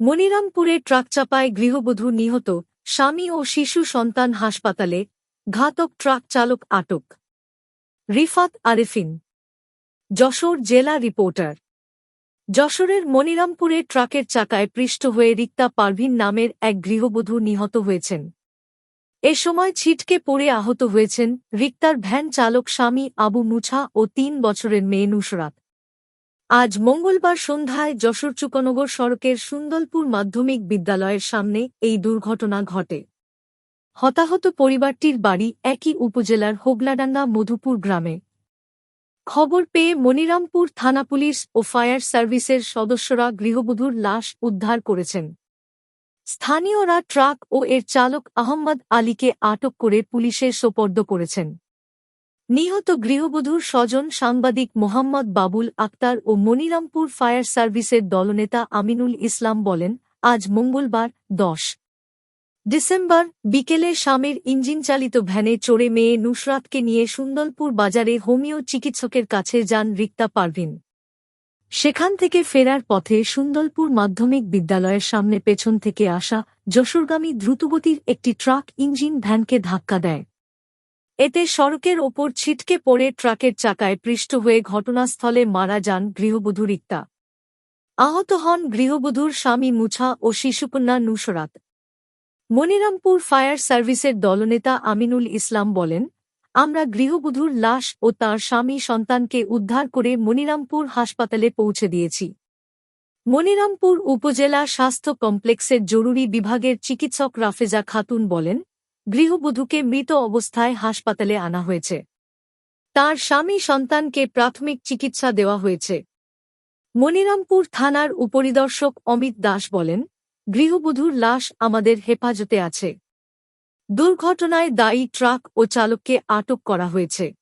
মনিরামপুরে truck চাপায় গৃহবধূ নিহত স্বামী ও শিশু সন্তান হাসপাতালে ঘাতক ট্রাক চালক আটক। রিফাত আরেফিন। যশোর জেলা রিপোর্টার। যশোরের মনিরামপুরে ট্রাকের চাকায় পৃষ্ঠ হয়ে রিক্তা পারভিন নামের এক গৃহবধূ নিহত হয়েছেন। এ সময় ছিটকে পড়ে আহত হয়েছেন রিক্তার ভ্যান চালক স্বামী আবু মুছা ও তিন বছরের মেয়ে নুসরাত। আজ মঙ্গলবার সন্ধ্যায় যশোর চুকনগর সড়কের সুন্দরপুর মাধ্যমিক বিদ্যালয়ের সামনে এই দুর্ঘটনা ঘটে। হতাহত পরিবারটির বাড়ি একই উপজেলার হোগলাডাঙ্গা মধুপুর গ্রামে। খবর পেয়ে মনিরামপুর থানা পুলিশ ও ফায়ার সার্ভিসের সদস্যরা গৃহবধূর লাশ উদ্ধার করেছেন। স্থানীয়রা ট্রাক ও এর চালক আহম্মদ আলীকে আটক করে পুলিশের সোপর্দ করেছেন। নিহত গৃহবধূর স্বজন সাংবাদিক মোহাম্মদ বাবুল আক্তার ও মনিরামপুর ফায়ার সার্ভিসের দলনেতা আমিনুল ইসলাম বলেন, আজ মঙ্গলবার, দশ ডিসেম্বর, বিকেলে স্বামীর ইঞ্জিনচালিত ভ্যানে চড়ে মেয়ে নুসরাতকে নিয়ে সুন্দরপুর বাজারে হোমিও চিকিৎসকের কাছে যান রিক্তা পারভিন। সেখান থেকে ফেরার পথে সুন্দরপুর মাধ্যমিক বিদ্যালয়ের সামনে পেছন থেকে আসা যশোরগামী দ্রুতগতির একটি ট্রাক ইঞ্জিন ভ্যানকে ধাক্কা দেয়। এতে সড়কের ওপর ছিটকে পড়ে ট্রাকের চাকায় পৃষ্ঠ হয়ে ঘটনাস্থলে মারা যান গৃহবধূ রিক্তা। আহত হন গৃহবধূর স্বামী মুছা ও শিশুকন্যা নুসরাত। মনিরামপুর ফায়ার সার্ভিসের দলনেতা আমিনুল ইসলাম বলেন, আমরা গৃহবধূর লাশ ও তার স্বামী সন্তানকে উদ্ধার করে মনিরামপুর হাসপাতালে পৌঁছে দিয়েছি। মনিরামপুর উপজেলা স্বাস্থ্য কমপ্লেক্সের জরুরি বিভাগের চিকিৎসক রাফেজা খাতুন বলেন গৃহবধূকে মৃত অবস্থায় হাসপাতালে আনা হয়েছে। তার স্বামী সন্তানকে প্রাথমিক চিকিৎসা দেওয়া হয়েছে। মনিরামপুর থানার উপরিদর্শক অমিত দাস বলেন, গৃহবধূর লাশ আমাদের হেফাজতে আছে। দুর্ঘটনায় দায়ী ট্রাক ও চালককে আটক করা হয়েছে।